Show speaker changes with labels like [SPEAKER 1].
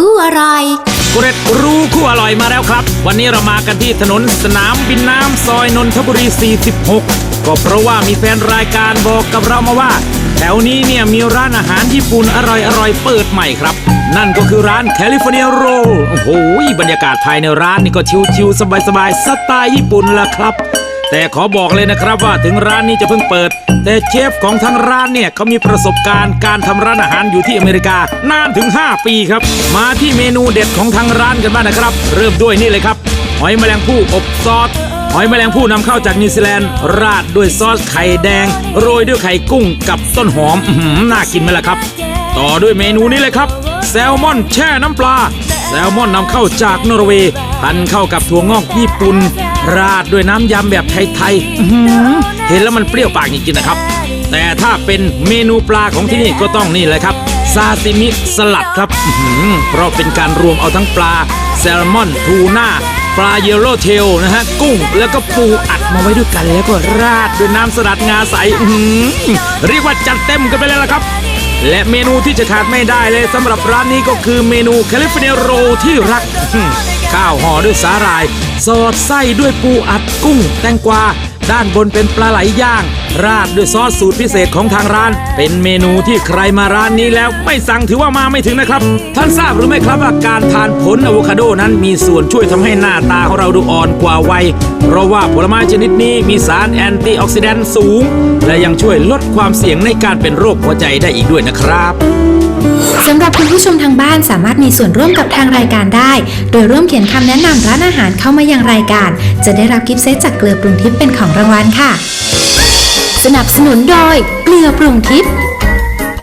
[SPEAKER 1] คู่อร่อย
[SPEAKER 2] เกร็ดรู้คู่อร่อยมาแล้วครับ วันนี้เรามากันที่ถนนสนามบินน้ำซอยนนทบุรี 46 ก็เพราะว่ามีแฟนรายการบอกกับเรามาว่า แถวนี้เนี่ยมีร้านอาหารญี่ปุ่นอร่อยๆเปิดใหม่ครับ นั่นก็คือร้านแคลิฟอร์เนียโรลโอ้โหบรรยากาศภายในร้านนี่ก็ชิวๆสบายๆสไตล์ญี่ปุ่นละครับ แต่ขอบอกเลยนะครับว่าถึงร้านนี้จะเพิ่งเปิด แต่เชฟของทางร้านเนี่ยเขามีประสบการณ์การทำร้านอาหารอยู่ที่อเมริกานานถึง 5 ปีครับ มาที่เมนูเด็ดของทางร้านกันบ้างนะครับ เริ่มด้วยนี่เลยครับหอยแมลงภู่อบซอสหอยแมลงภู่นำเข้าจากนิวซีแลนด์ ราดด้วยซอสไข่แดง โรยด้วยไข่กุ้งกับต้นหอมหือน่ากินไหมล่ะครับ ต่อด้วยเมนูนี้เลยครับ แซลมอนแช่น้ำปลา แซลมอนนำเข้าจากนอร์เวย์พันเข้ากับถั่วงอกญี่ปุ่น ราดด้วยน้ำยำแบบไทยๆเห็นแล้วมันเปรี้ยวปากจริงๆนะครับ แต่ถ้าเป็นเมนูปลาของที่นี่ก็ต้องนี่เลยครับซาซิมิสลัดครับเพราะเป็นการรวมเอาทั้งปลา แซลมอนทูน่าปลาเยลโล่เทลนะฮะ กุ้งแล้วก็ปูอัดมาไว้ด้วยกันแล้วก็ราดด้วยน้ำสลัดงาใสอื้อหือเรียกว่าจัดเต็มกันไปเลยละครับ และเมนูที่จะขาดไม่ได้เลยสำหรับร้านนี้ก็คือเมนูแคลิฟอร์เนียโรที่รัก ข้าวห่อด้วยสาหร่าย สอดไส้ด้วยปูอัดกุ้ง แตงกวา ด้านบนเป็นปลาไหลย่าง ราดด้วยซอสสูตรพิเศษของทางร้าน เป็นเมนูที่ใครมาร้านนี้แล้วไม่สั่งถือว่ามาไม่ถึงนะครับ ท่านทราบหรือไม่ครับว่าการทานผลอะโวคาโดนั้นมีส่วนช่วยทำให้หน้าตาของเราดูอ่อนกว่าวัย เพราะว่าผลไม้ชนิดนี้มีสารแอนตี้ออกซิแดนต์สูง และยังช่วยลดความเสี่ยงในการเป็นโรคหัวใจได้อีกด้วยนะครับ
[SPEAKER 1] สำหรับคุณผู้ชมทางบ้านสามารถมีส่วนร่วมกับทางรายการได้ โดยร่วมเขียนคำแนะนำร้านอาหารเข้ามายังรายการ จะได้รับกิฟต์เซตจากเกลือปรุงทิพย์เป็นของรางวัลค่ะ สนับสนุนโดยเกลือปรุงทิพย์